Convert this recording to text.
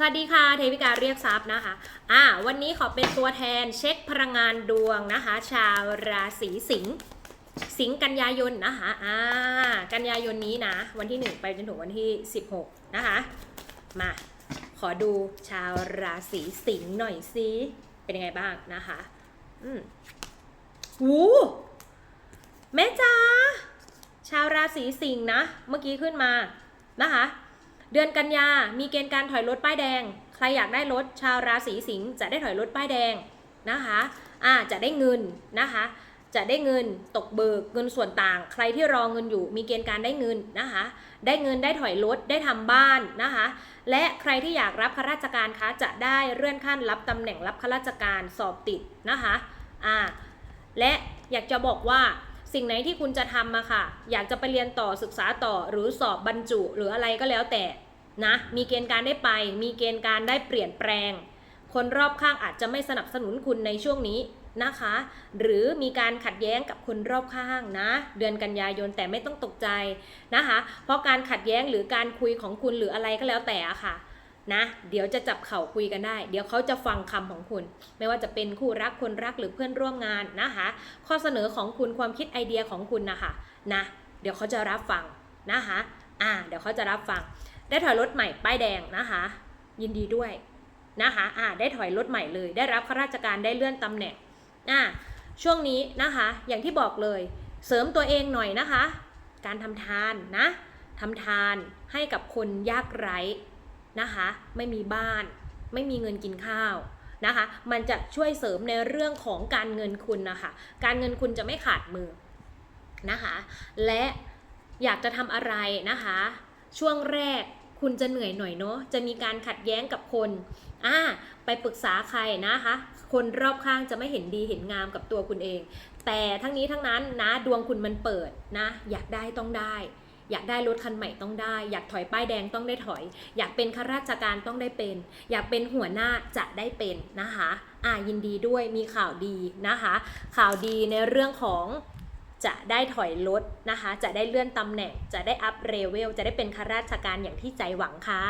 สวัสดีค่ะ เทวิกาเรียกทรัพย์นะคะอ่าวันนี้ขอเป็นตัวแทนเช็คพลังงานดวงนะคะ ชาวราศีสิงห์สิงห์กันยายนนะคะอ่ากันยายนนี้นะ วันที่ 1 ไปจนถึงวันที่ 16 นะคะ มาขอดูชาวราศีสิงห์หน่อยสิเป็นยังไงบ้างนะคะ อืมหูแม่จ๋าชาวราศีสิงห์นะ เมื่อกี้ขึ้นมานะคะ เดือนกันยา มีเกณฑ์การถอยรถป้ายแดง ใครอยากได้รถชาวราศีสิงห์จะได้ถอยรถป้ายแดงนะคะอ่าจะได้เงินนะคะ จะได้เงินตกเบิกเงินส่วนต่าง ใครที่รอเงินอยู่ มีเกณฑ์การได้เงินนะคะ ได้เงินได้ถอยรถได้ทำบ้านนะคะ และใครที่อยากรับข้าราชการคะจะได้เลื่อนขั้นรับตำแหน่งรับข้าราชการสอบติดนะคะอ่าและอยากจะบอกว่า สิ่งไหนที่คุณจะทำมาค่ะ อยากจะไปเรียนต่อศึกษาต่อหรือสอบบรรจุหรืออะไรก็แล้วแต่นะมีเกณฑ์การได้ไป มีเกณฑ์การได้เปลี่ยนแปลง คนรอบข้างอาจจะไม่สนับสนุนคุณในช่วงนี้นะคะ หรือมีการขัดแย้งกับคนรอบข้างนะ เดือนกันยายนแต่ไม่ต้องตกใจนะคะ เพราะการขัดแย้งหรือการคุยของคุณหรืออะไรก็แล้วแต่อะค่ะ นะ เดี๋ยวจะจับเข่าคุยกันได้ เดี๋ยวเขาจะฟังคำของคุณ ไม่ว่าจะเป็นคู่รักคนรักหรือเพื่อนร่วมงานนะคะ ข้อเสนอของคุณความคิดไอเดียของคุณนะคะนะ เดี๋ยวเขาจะรับฟังนะคะอ่า เดี๋ยวเขาจะรับฟัง ได้ถอยรถใหม่ป้ายแดงนะคะ ยินดีด้วยนะคะอ่าได้ถอยรถใหม่เลย ได้รับข้าราชการได้เลื่อนตำแหน่งอ่าช่วงนี้นะคะ อย่างที่บอกเลย เสริมตัวเองหน่อยนะคะ การทำทานนะทำทานให้กับคนยากไร้ นะคะ ไม่มีบ้าน ไม่มีเงินกินข้าวนะคะ มันจะช่วยเสริมในเรื่องของการเงินคุณนะคะ การเงินคุณจะไม่ขาดมือนะคะ และอยากจะทำอะไรนะคะ ช่วงแรกคุณจะเหนื่อยหน่อยเนาะ จะมีการขัดแย้งกับคน อ่า ไปปรึกษาใครนะคะ คนรอบข้างจะไม่เห็นดีเห็นงามกับตัวคุณเอง แต่ทั้งนี้ทั้งนั้นนะ ดวงคุณมันเปิดนะ อยากได้ต้องได้ อยากได้รถคันใหม่ต้องได้ อยากถอยป้ายแดงต้องได้ถอย อยากเป็นข้าราชการต้องได้เป็น อยากเป็นหัวหน้าจะได้เป็นนะคะอ่ายินดีด้วยมีข่าวดีนะคะ ข่าวดีในเรื่องของจะได้ถอยรถนะคะ จะได้เลื่อนตำแหน่ง จะได้อัพเรเวล จะได้เป็นข้าราชการอย่างที่ใจหวังค่ะ